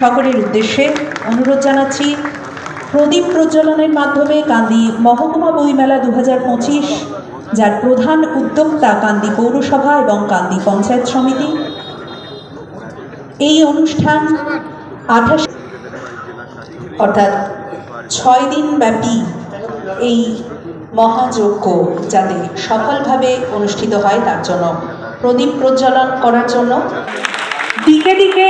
সকলের উদ্দেশ্যে অনুরোধ জানাচ্ছি, প্রদীপ প্রজ্বলনের মাধ্যমে কান্দি মহকুমা বইমেলা দু যার প্রধান উদ্যোক্তা কান্দি পৌরসভা এবং কান্দি পঞ্চায়েত সমিতি। এই অনুষ্ঠান আঠাশ অর্থাৎ ছয় দিন ব্যাপী এই মহাযজ্ঞ যাতে সফলভাবে অনুষ্ঠিত হয় তার জন্য প্রদীপ প্রজ্বলন করার জন্য। দিকে দিকে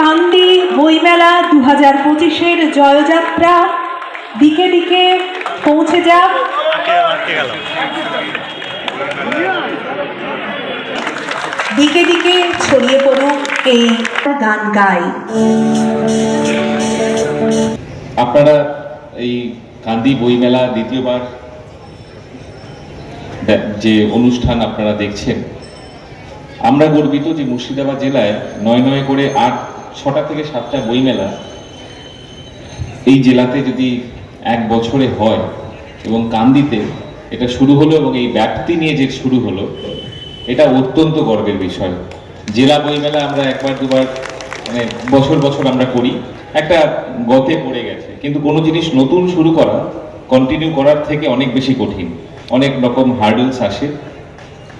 কান্দি বইমেলা দু হাজার পঁচিশের জয়যাত্রা। দিকে দিকে পৌঁছে যাক। দিকে দিকে ছড়িয়ে পড়ুক এই গান গায় আপনারা এই কান্দি বইমেলা দ্বিতীয়বার যে অনুষ্ঠান আপনারা দেখছেন, আমরা গর্বিত যে মুর্শিদাবাদ জেলায় নয় নয় করে আট ছটা থেকে সাতটা বইমেলা এই জেলাতে যদি এক বছরে হয় এবং কান্দিতে এটা শুরু হলো এবং এই ব্যাপ্তি নিয়ে যে শুরু হলো, এটা অত্যন্ত গর্বের বিষয়। জেলা বইমেলা আমরা একবার দুবার মানে বছর বছর আমরা করি। একটা গতে পড়ে গেছে। কিন্তু কোনো জিনিস নতুন শুরু করা কন্টিনিউ করার থেকে অনেক বেশি কঠিন। অনেক রকম হার্ডলস আসে।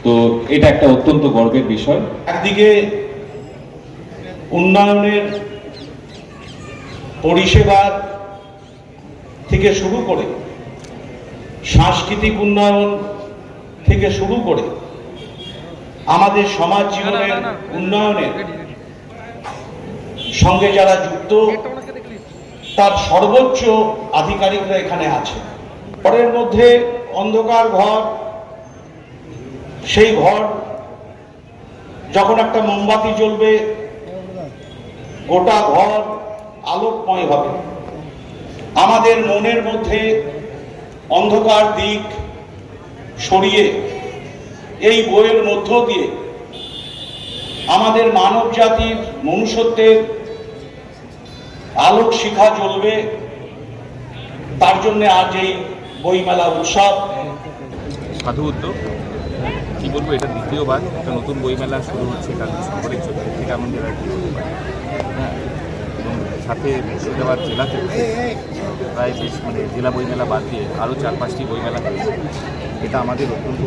তো এটা একটা অত্যন্ত গর্বের বিষয়। একদিকে উন্নয়নের পরিষেবার থেকে শুরু করে, সাংস্কৃতিক উন্নয়ন থেকে শুরু করে, আমাদের সমাজ জীবনের উন্নয়নের সঙ্গে যারা যুক্ত, তার সর্বোচ্চ আধিকারিকরা এখানে আছে। ঘরের মধ্যে অন্ধকার ঘর, সেই ঘর যখন একটা মোমবাতি জ্বলবে গোটা ঘর আলোকময় হবে। আমাদের মনের মধ্যে অন্ধকার দিক সরিয়ে এই বইয়ের মধ্য দিয়ে আমাদের মানব জাতির মনুষ্যত্বের আলোক শিখা জ্বলবে, তার জন্য আজ এই বইমেলা উৎসব। সাধু উদ্যোগ কি বলব, এটা দ্বিতীয়বার একটা নতুন বইমেলা শুরু হচ্ছে, কারণ জন্য থেকে এমন জেলার কি সাথে মুর্শিদাবাদ জেলাতে প্রায় বেশ মানে জেলা বইমেলা বাদ দিয়ে আরও চার পাঁচটি বইমেলা হয়েছে এটা আমাদের অত্যন্ত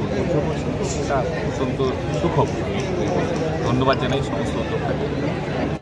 অত্যন্ত সুখবর। ধন্যবাদ জানাই সমস্ত উদ্যোক্তাকে।